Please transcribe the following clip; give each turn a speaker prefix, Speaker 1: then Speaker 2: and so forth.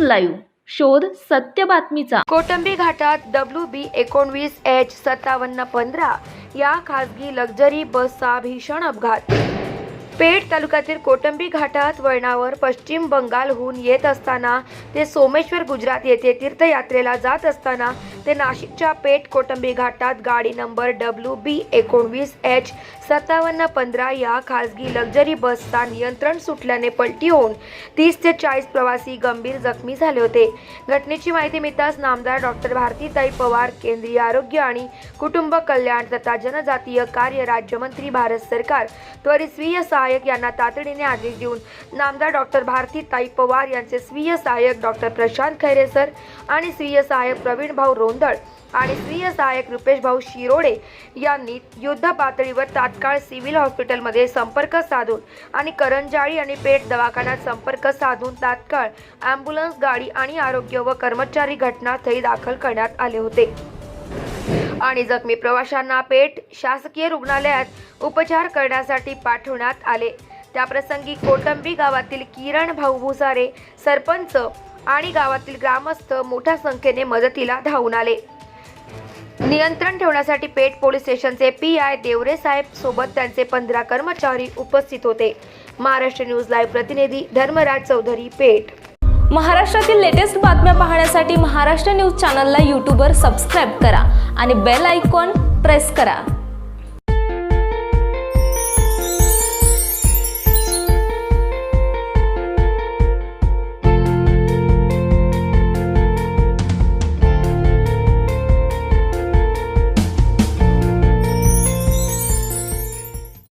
Speaker 1: Live शोध सत्य बातमीचा.
Speaker 2: कोटंबी घाटात डब्ल्यू बी एकोणवीस एच सत्तावन्न पंधरा या खासगी लक्झरी बसचा भीषण अपघात. पेठ तालुक्यातील कोटंबी घाटात वळणावर पश्चिम बंगालहून येत असताना ते सोमेश्वर गुजरात येथे तीर्थयात्रेला जात असताना ते नाशिकच्या पेठ कोटंबी घाटात गाडी नंबर डब्ल्यू बी एकोणवीस एच सत्तावन्न पंधरा या खासगी लक्झरी बसचा नियंत्रण सुटल्याने पलटी होऊन तीस ते चाळीस प्रवासी गंभीर जखमी झाले होते. घटनेची माहिती मिळताच नामदार डॉक्टर भारतीताई पवार केंद्रीय आरोग्य आणि कुटुंब कल्याण तथा जनजातीय कार्य राज्यमंत्री भारत सरकार त्वरित स्वीय सहाय्यक यांना तातडीने आदेश देऊन नामदार डॉक्टर भारतीताई पवार यांचे स्वीय सहाय्यक डॉक्टर प्रशांत खैरे सर आणि स्वीय सहाय्यक प्रवीण भाऊ गोंधळ. आणि स्वीय सहाय्यक रुपेश भाऊ शिरोडे यांनी युद्ध पातळीवर तात्काळ सिव्हिल हॉस्पिटलमध्ये संपर्क साधून आणि करंजाळी आणि पेठ दवाखान्यात संपर्क साधून तात्काळ ॲम्ब्युलन्स गाडी आणि आरोग्य व कर्मचारी घटनास्थळी दाखल करण्यात आले होते. आणि जखमी प्रवाशांना पेठ शासकीय रुग्णालयात उपचार करण्यासाठी पाठवण्यात आले. त्याप्रसंगी कोटंबी गावातील किरण भाऊ भुसारे सरपंच आणि गावातील ग्रामस्थ मोठ्या संख्येने मदतीला धावून आले. नियंत्रण ठेवण्यासाठी पेठ पोलीस स्टेशनचे पी आय देवरे साहेब सोबत त्यांचे पंधरा कर्मचारी उपस्थित होते. महाराष्ट्र न्यूज लाईव्ह प्रतिनिधी धर्मराज चौधरी पेठ.
Speaker 1: महाराष्ट्रातील लेटेस्ट बातम्या पाहण्यासाठी महाराष्ट्र न्यूज चॅनलला यूट्यूबवर सबस्क्राईब करा आणि बेल आयकॉन प्रेस करा.